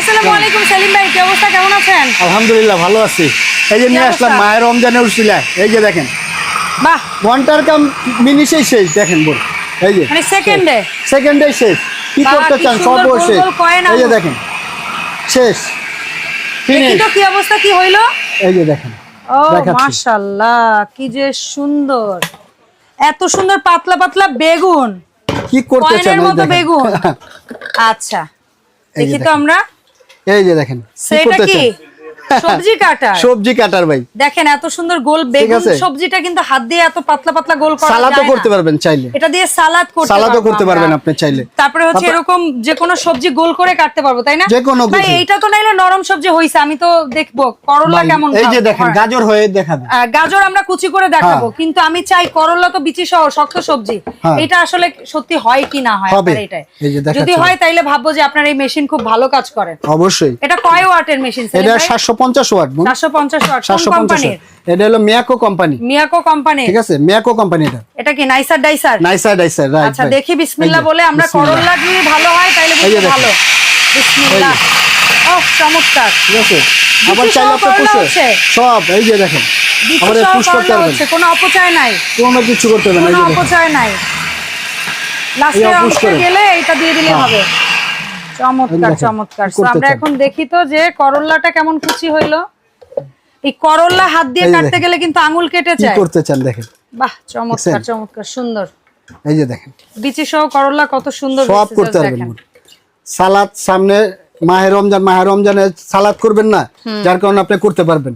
আসসালামু আলাইকুম সেলিম ভাই কি অবস্থা? কেমন আছেন? আলহামদুলিল্লাহ ভালো আছি। এই যে নিয়ে আসলাম মায়ের এই যে দেখেন। বাহ। ঘণ্টার কাম মিনিটেই শেষ দেখেন বোন। এই যে। মানে সেকেন্ডে সেকেন্ডে শেষ। কি করতে চান? সব শেষ এই যে দেখেন। শেষ। কি অবস্থা কি হইল? এই যে দেখেন। ও মাশাআল্লাহ কি যে সুন্দর। এত সুন্দর পাতলা পাতলা বেগুন। কি করতে চান? বেগুন। আচ্ছা দেখি তো আমরা। এই যে দেখেন কি সেটা কি চান? সবজি কাটার। সবজি কাটার ভাই। দেখেন এত সুন্দর গোল বেগুন সবজিটা কিন্তু হাত দিয়ে এত পাতলা পাতলা গোল করা সালাদও করতে পারবেন চাইলে। এটা দিয়ে সালাদ করতে সালাদও করতে পারবেন আপনি চাইলে। তারপরে হচ্ছে এরকম যে কোনো সবজি গোল করে কাটতে পারব তাই না? যে কোনো ভাই। এইটা তো নাইলে নরম সবজি হইছে আমি তো দেখব। করলা কেমন এই যে দেখেন গাজর হয়ে দেখাবে। গাজর আমরা কুচি করে দেখাবো হ্যাঁ। কিন্তু আমি চাই করলা তো বিচি সহ শক্ত সবজি। হ্যাঁ। এটা আসলে সত্যি হয় কি না হয় আপনার এটাই। যদি হয় তাইলে ভাববো যে আপনার এই মেশিন খুব ভালো কাজ করে। অবশ্যই। এটা কয় ওয়াটের মেশিন এটা সাতশো পঞ্চাশ ওয়াট চারশো পঞ্চাশ ওয়াট। কোন সাতশো পঞ্চাশ কোম্পানির? এটা হলো মিয়াকো কোম্পানি। মিয়াকো কোম্পানি ঠিক আছে মিয়াকো কোম্পানি এটা। এটা কি নাইসার ডাইসার? নাইসার ডাইসার রাইট আচ্ছা দেখি বিসমিল্লাহ বলে আমরা করলা যদি ভালো হয় বুঝতে দেখেন। ভালো। বিসমিল্লাহ। ও চমৎকার। ঠিক আছে। আবার চাইলে আপনি পুষে। সব এই যে দেখেন। আবার পুষ করতে পারবেন কোনো অপচয় নাই। কোনো কিছু করতে হবে না কোনো অপচয় নাই। এই করে। গেলে এটা দিয়ে দিলে হ্যাঁ। হবে। চমৎকার চমৎকার। আমরা এখন দেখি তো যে করল্লাটা কেমন কুচি হইল। এই করল্লা হাত দিয়ে কাটতে গেলে কিন্তু আঙুল কেটে যায়। করতে চান দেখেন? বাহ চমৎকার চমৎকার সুন্দর। এই যে দেখেন। বিচি সহ করল্লা কত সুন্দর সব করতে পারবেন সালাদ সামনে মাহে রমজান মাহে রমজানে সালাদ করবেন না যার কারণে আপনি করতে পারবেন।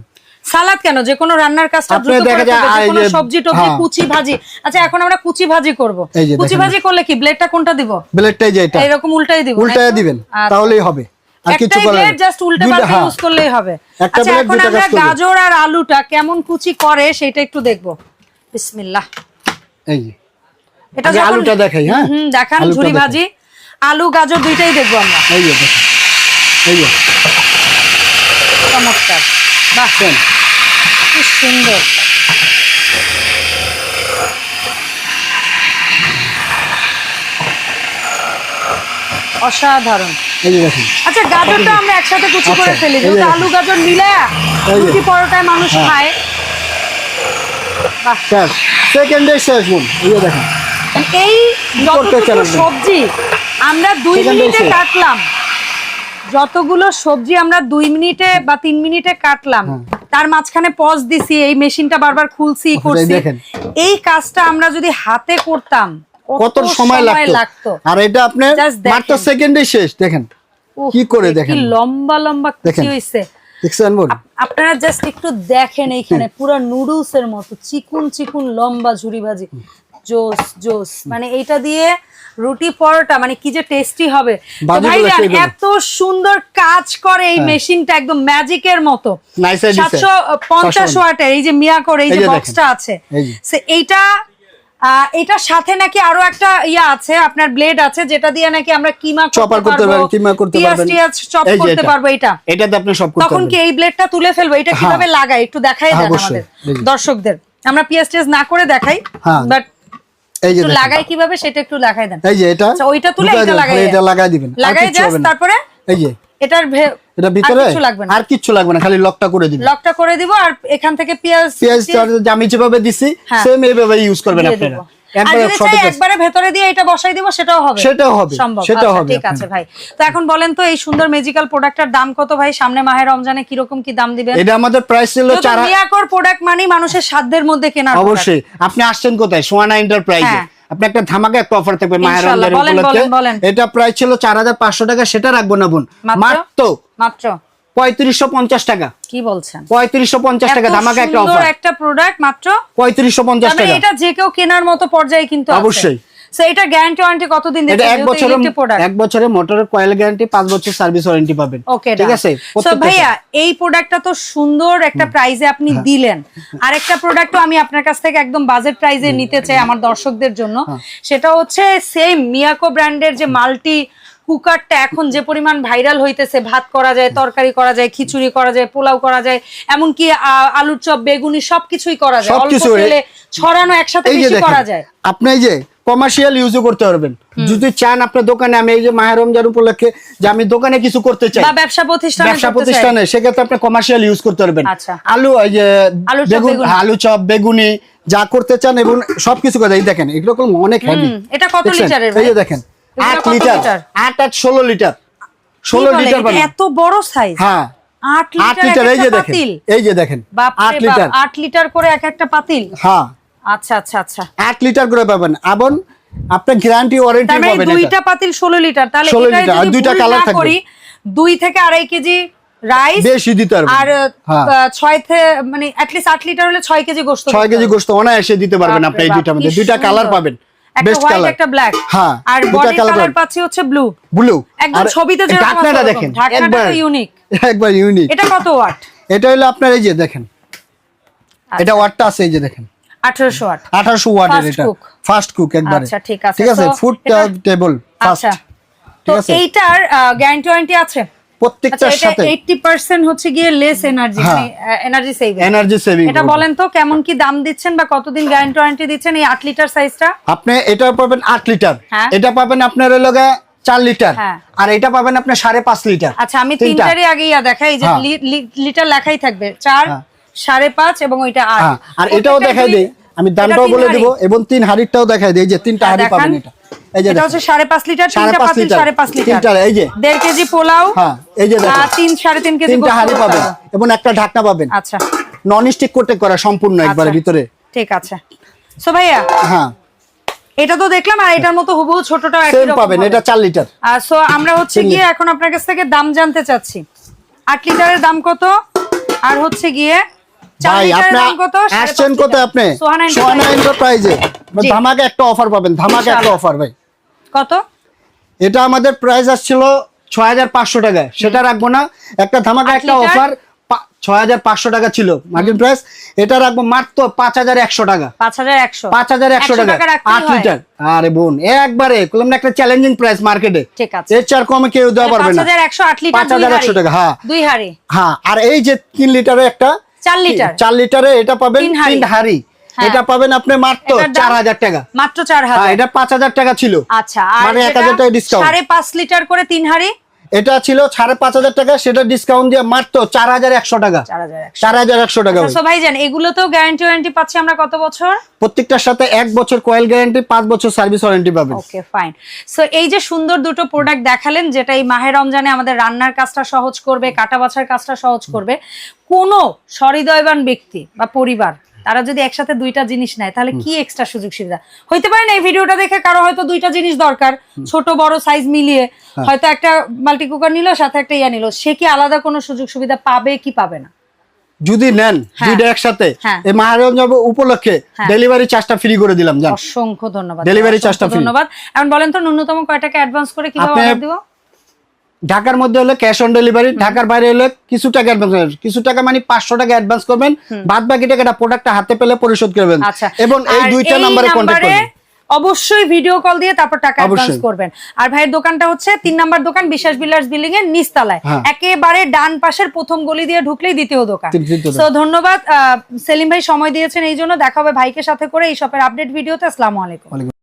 সালাদ কেন? যে কোনো রান্নার কাজটা দ্রুত দেখা করে যায়, ফেলব, যে এই কোনো সবজি টবজি হ্যাঁ। কুচি ভাজি। আচ্ছা এখন আমরা কুচি ভাজি করব। কুচি ভাজি করলে কি? ব্লেডটা কোনটা দিব? ব্লেডটাই যে এটা। এরকম উল্টাই দিব উল্টায় দিবেন আচ্ছা। তাহলেই হবে। আর কিছু করার ব্লেড জাস্ট উল্টে পাল্টে। ইউজ করলেই হবে। একটা আচ্ছা blade এখন দুইটা আমরা। গাজর আর আলুটা কেমন কুচি করে সেটা একটু দেখব। বিসমিল্লাহ। এই যে। এটা যখন- আলুটা দেখাই, হ্যাঁ? হুম, দেখান ঝুরি ভাজি আলু গাজর দুইটাই দেখব আমরা। এই যে দেখেন। এই যে। চমৎকার। দেখেন। কি সুন্দর। অসাধারণ। আচ্ছা গাজরটা আমরা একসাথে কুচি করে আচ্ছা, ফেলি। যেহেতু আলু গাজর মিলে রুটি পরোটায় মানুষ হ্যাঁ। খায়। বাহ। শেষ। সেকেন্ডে শেষ বোন এই দেখেন। এই সবজি আমরা দুই মিনিটে কাটলাম। যতগুলো সবজি আমরা দুই মিনিটে বা তিন মিনিটে কাটলাম তার মাঝখানে পজ দিছি এই মেশিনটা বারবার খুলছি করছি। এই কাজটা আমরা যদি হাতে করতাম কত সময় লাগতো? আর এটা আপনি মাত্র সেকেন্ডে শেষ দেখেন। কি করে কি দেখেন? লম্বা লম্বা কুচি দেখেন। হইছে? আপনারা জাস্ট একটু দেখেন এইখানে পুরো নুডলস এর মতো চিকুন চিকুন লম্বা ঝুরি ভাজি। জোস জোস। মানে এটা দিয়ে রুটি পরোটা মানে কি যে টেস্টি হবে। এত সুন্দর কাজ করে এই মেশিনটা একদম ম্যাজিকের মতো. সাতশো পঞ্চাশ 750 ওয়াটের এই যে মিয়াকোর এই এই যে বক্সটা আছে। এইটা এটার সাথে নাকি আরও একটা ইয়া আছে আপনার ব্লেড আছে যেটা দিয়ে নাকি আমরা কিমা চপার করতে পারবেন কিমা করতে পিঁয়াজ পারবেন। টিয়াজ চপ করতে পারব এটা এটাতে আপনি সব করতে তখন কি এই ব্লেডটা তুলে ফেলব? এটা কীভাবে লাগাই? একটু দেখাই হ্যাঁ, দেন আমাদের দর্শকদের। আমরা পিএস টেস না করে দেখাই হ্যাঁ। বাট এই যে লাগাই কীভাবে সেটা একটু লাগাই দেন। এই যে এটা আচ্ছা, ওইটা তুলে এটা লাগাই খালি এটা লাগাই দিবেন লাগাই জাস্ট তারপরে এই যে। এটার ভে- এটা ভিতরে কিছু লাগবে না। আর কিচ্ছু লাগবে না খালি লকটা করে দিবেন। লকটা করে দিব আর এখান থেকে পেঁয়াজ পেঁয়াজ আমি যেভাবে দিছি হ্যাঁ। সেম এইভাবে ইউজ করবেন আপনারা। একবারে যদি চাই সঠিক আছে। একবারে ভেতরে দিয়ে এটা বসাই দিব সেটাও হবে। সেটাও হবে, সেটাও আচ্ছা, হবে ঠিক আছে ভাই। তো এখন বলেন তো এই সুন্দর ম্যাজিক্যাল প্রোডাক্টটার দাম কত ভাই? সামনে মাহে রমজানে কি দাম দিবেন? এটা আমাদের প্রাইস ছিল প্রোডাক্ট মানুষের সাধ্যের মধ্যে কেনা অবশ্যই। আপনি আসছেন কোথায়? সোয়ানা এন্টারপ্রাইজে হ্যাঁ। আপনি একটা ধামাকা একটা অফার থাকবে রমজানের উপলক্ষে। বলেন। এটা প্রাইস ছিল চার হাজার পাঁচশো টাকা সেটা রাখব না বোন? মাত্র। মাত্র। পঁয়ত্রিশশো পঞ্চাশ টাকা। কি বলছেন? পঁয়ত্রিশশো পঞ্চাশ টাকা ধামাকা একটা অফার একটা প্রোডাক্ট মাত্র পঁয়ত্রিশশো পঞ্চাশ টাকা। এটা যে কেউ কেনার মতো পর্যায়ে কিন্তু অবশ্যই। এটা গ্যারান্টি ওয়ারেন্টি কতদিন এটা এক বছরের প্রোডাক্ট এক বছরের মোটরের কয়েল গ্যারান্টি বছর সার্ভিস ওয়ারেন্টি পাবেন। ওকে ঠিক আছে? সো ভাইয়া এই প্রোডাক্টটা তো সুন্দর একটা প্রাইজে আপনি হ্যাঁ। দিলেন। আরেকটা প্রোডাক্টও আমি আপনার কাছ থেকে একদম বাজেট প্রাইজে নিতে চাই আমার দর্শকদের জন্য। হ্যাঁ। সেটা হচ্ছে সেম মিয়াকো ব্র্যান্ডের যে মাল্টি কুকারটা এখন যে পরিমাণ ভাইরাল হইতেছে ভাত করা যায় তরকারি করা যায় খিচুড়ি করা যায় পোলাও করা যায় এমনকি আলুর চপ বেগুনি সবকিছুই করা যায়। অল্প তেলে ছড়ানো একসাথে বেশি করা যায়। আপনি এই যে কমার্শিয়াল ইউজও করতে পারবেন। যদি চান আপনার দোকানে আমি এই যে মাহের রমজান উপলক্ষে যে আমি দোকানে কিছু করতে চাই বা ব্যবসা প্রতিষ্ঠানে ব্যবসা প্রতিষ্ঠানে সেক্ষেত্রে আপনি কমার্শিয়াল ইউজ করতে পারবেন। আচ্ছা। আলু এই যে আলু চপ, বেগুন বেগুনি। আলু চপ বেগুনি যা করতে চান এবং সবকিছু করে এই দেখেন এগুলো অনেক হেভি এটা কত লিটারের এই দেখেন এগুলো আট কত লিটার? লিটার? আট আট ষোলো লিটার। কি ষোলো বলে, লিটার এটা এত বড় সাইজ হ্যাঁ। আট আট লিটার লিটার এই যে দেখেন এই যে দেখেন বাপরে আট লিটার। আট লিটার করে এক একটা পাতিল? হ্যাঁ। আচ্ছা আচ্ছা আচ্ছা। আট লিটার করে পাবেন। এবং আপনার গ্যারান্টি ওয়ারেন্টি মানে পাবেন দুইটা পাতিল ষোলো লিটার। তাহলে 16 লিটার, আর দুইটা কালার থাকবে। দুই থেকে আড়াই কেজি রাইস বেশি দিতে পারবেন। আর হ্যাঁ। আহ, ছয় থেকে মানে অ্যাটলিস্ট আট লিটার হলে ছয় কেজি গোস্ত ছয় কেজি হবে। গোস্ত অনায়াসে দিতে পারবেন আপনি এই দুইটার মধ্যে। দুইটা কালার পাবেন। একটা হোয়াইট একটা ব্ল্যাক হ্যাঁ, আর বডি কালার পাচ্ছি হচ্ছে ব্লু ব্লু একদম ছবিতে যেরকম ঢাকনাটা দেখেন ঢাকনাটা একবার। একবার ইউনিক এটা কত ওয়াট এটা হলো আপনার এই যে দেখেন। আচ্ছা। এটা ওয়াটটা আছে এই যে দেখেন। ওয়াট ওয়াটের এটা। ফাস্ট কুক একবারে। আচ্ছা, ঠিক আছে। ঠিক আছে ফুড টেবল ফাস্ট তো এইটার গ্যারান্টি ওয়ারেন্টি আছে? প্রত্যেকটার এটা সাথে। 80% হচ্ছে গিয়ে less energy energy saving energy saving এটা বলেন তো কেমন কি দাম দিচ্ছেন বা কতদিন গ্যারান্টি ওয়ারেন্টি দিচ্ছেন এই 8 লিটার সাইজটা আপনি এটা পাবেন আট লিটার হ্যাঁ। এটা পাবেন আপনার হলো চার লিটার হ্যাঁ। আর এটা পাবেন আপনার সাড়ে পাঁচ লিটার আচ্ছা আমি তিনটারই আগে ইয়া দেখাই এই যে হ্যাঁ। লিটার লেখাই থাকবে চার। সাড়ে পাঁচ এবং ওইটা আট। আর এটাও দেখাই দুই- আমি দামটাও বলে। দিব এবং তিন হাড়িটাও দেখাই দেই যে তিনটা হাড়ি পাবেন এটা। এটা। হচ্ছে সাড়ে পাঁচ লিটার সাড়ে তিনটা পাতিল লিটার। সাড়ে পাঁচ লিটার। তিনটার, এই যে। দেড় কেজি পোলাও হ্যাঁ এই যে কেজি তিনটা হাড়ি পাবেন এবং একটা ঢাকনা পাবেন। আচ্ছা। নন স্টিক করতে করা সম্পূর্ণ একবারে আচ্ছা। ভিতরে। ঠিক আছে। সো ভাইয়া হ্যাঁ। এটা তো দেখলাম আর এটার মতো হুবহু ছোটটাও একই রকম পাবেন এটা লিটার। আর সো আমরা হচ্ছে গিয়ে এখন আপনার কাছ থেকে দাম জানতে চাচ্ছি। আট লিটারের দাম কত? আর হচ্ছে গিয়ে ভাই লিটারের আপনি দাম কত? আসছেন কত আপনি? সোহানা সোহানা এন্টারপ্রাইজে ধামাকে একটা অফার পাবেন ধামাকে একটা অফার ভাই। কত? এটা আমাদের প্রাইস আসছিল ছয় হাজার পাঁচশো টাকা। সেটা রাখব না। একটা ধামাকা একটা অফার ছয় হাজার পাঁচশো টাকা ছিল মার্কেট প্রাইস এটা রাখব মাত্র পাঁচ হাজার একশো টাকা। পাঁচ হাজার একশো। পাঁচ হাজার একশো টাকা আট লিটার আরে বোন একবারে বললাম না একটা চ্যালেঞ্জিং প্রাইস মার্কেটে এর চার কমে কেউ দেওয়া পারবে না। হাজার একশো পাঁচ হাজার একশো টাকা হ্যাঁ। দুই হাড়ি। হ্যাঁ আর এই যে তিন লিটারে একটা চার লিটার চার লিটারে এটা পাবেন তিন হাঁড়ি। হ্যাঁ। এটা পাবেন আপনি মাত্র এটার দাম? চার হাজার টাকা। মাত্র চার হ্যাঁ হাজার এটা পাঁচ হাজার টাকা ছিল। আচ্ছা আর মানে এক যেটা হাজার টাকা ডিসকাউন্ট সাড়ে পাঁচ লিটার করে তিন হাড়ি? এটা ছিল সাড়ে পাঁচ হাজার টাকা সেটা ডিসকাউন্ট দিয়ে মাত্র চার হাজার একশো টাকা। চার হাজার একশো টাকা আচ্ছা, so ভাইজান এগুলোতেও গ্যারান্টি ওয়ারেন্টি পাচ্ছি আমরা কত বছর? প্রত্যেকটার সাথে এক বছর কয়েল গ্যারান্টি পাঁচ বছর সার্ভিস ওয়ারেন্টি পাবেন। ওকে ফাইন সো এই যে সুন্দর দুটো প্রোডাক্ট দেখালেন যেটা এই মাহে রমজানে আমাদের রান্নার কাজটা সহজ করবে কাটা বাছার কাজটা সহজ করবে কোনো সহৃদয়বান ব্যক্তি বা পরিবার তারা যদি একসাথে দুইটা জিনিস নেয় তাহলে কি এক্সট্রা সুযোগ সুবিধা হইতে পারে না এই ভিডিওটা দেখে কারও হয়তো দুইটা জিনিস দরকার ছোট বড় সাইজ মিলিয়ে হ্যাঁ। হয়তো একটা মাল্টি কুকার নিল সাথে একটা ইয়া নিল সে কি আলাদা কোনো সুযোগ সুবিধা পাবে কি পাবে না যদি নেন হ্যাঁ। দুইটা একসাথে হ্যাঁ। এই মাহারঞ্জন উপলক্ষে। ডেলিভারি চার্জটা ফ্রি করে দিলাম জান অসংখ্য ধন্যবাদ ডেলিভারি অসংখ্য charge টা free। ধন্যবাদ এখন বলেন তো ন্যূনতম কয় টাকা অ্যাডভান্স করে কীভাবে অর্ডার দিব ঢাকার মধ্যে হলে ক্যাশ অন ডেলিভারি ঢাকার বাইরে হলে কিছু টাকা অ্যাডভান্স কিছু টাকা মানে পাঁচশো টাকা অ্যাডভান্স করবেন। বাদ বাকি টাকাটা প্রোডাক্টটা হাতে পেলে পরিশোধ করবেন আচ্ছা। এবং এই দুইটা নাম্বারে কন্ট্যাক্ট করবেন। অবশ্যই ভিডিও কল দিয়ে তারপর টাকা অ্যাডভান্স করবেন। আর ভাইয়ের দোকানটা হচ্ছে তিন নাম্বার দোকান বিশ্বাস বিলার্স বিল্ডিং এর নিচতলায়। হ্যাঁ। একেবারে ডান পাশের প্রথম গলি দিয়ে ঢুকলেই দ্বিতীয় দোকান। তো ধন্যবাদ সেলিম ভাই সময় দিয়েছেন এই জন্য। দেখা হবে ভাইকে সাথে করে এই শপের আপডেট ভিডিওতে আসসালামু আলাইকুম।